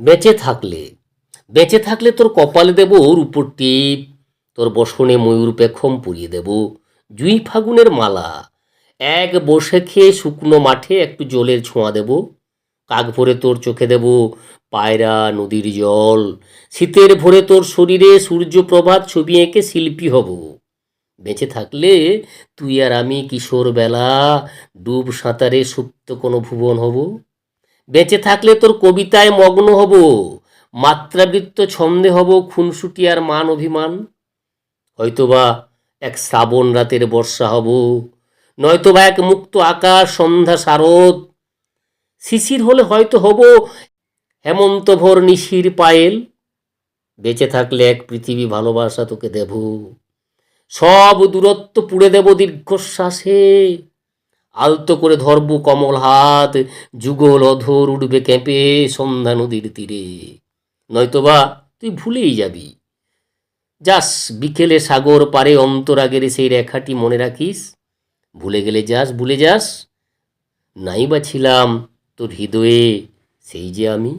বেঁচে থাকলে বেঁচে থাকলে তোর কপালে দেব রূপর টিপ, তোর বসনে ময়ূর পেখম পুড়িয়ে দেব, জুই ফাগুনের মালা, এক বসে খেয়ে শুকনো মাঠে একটু জলের ছোঁয়া দেব, কাক ভরে তোর চোখে দেব পায়রা নদীর জল, শীতের ভোরে তোর শরীরে সূর্যপ্রভাত ছবি এঁকে শিল্পী হব। বেঁচে থাকলে তুই আর আমি কিশোর বেলা ডুব সাঁতারে সুপ্ত কোনো ভুবন হব। বেঁচে থাকলে তোর কবিতায় মগ্ন হব, মাত্রাবৃত্ত ছন্দে হব খুনসুটি আর মান অভিমান। হয়তোবা এক শ্রাবণ রাতের বর্ষা হব, নয়তোবা এক মুক্ত আকাশ, সন্ধ্যা শারদ। শিশির হলে হয়তো হব হেমন্ত ভোর নিশির পায়েল। বেঁচে থাকলে এক পৃথিবী ভালোবাসা তোকে দেব। সব দূরত্ব পুড়ে দেব দীর্ঘশ্বাসে। আলতো করে ধরবো কমল হাত, যুগল অধর উঠবে কেঁপে সন্ধ্যা নদীর তীরে। নয়তোবা তুই ভুলেই যাবি। যাস, বিকেলে সাগর পারে অন্তরাগের সেই রেখাটি মনে রাখিস। ভুলে গেলে যাস, ভুলে যাস। নাই বা ছিলাম তোর হৃদয়ে, সেই যে আমি।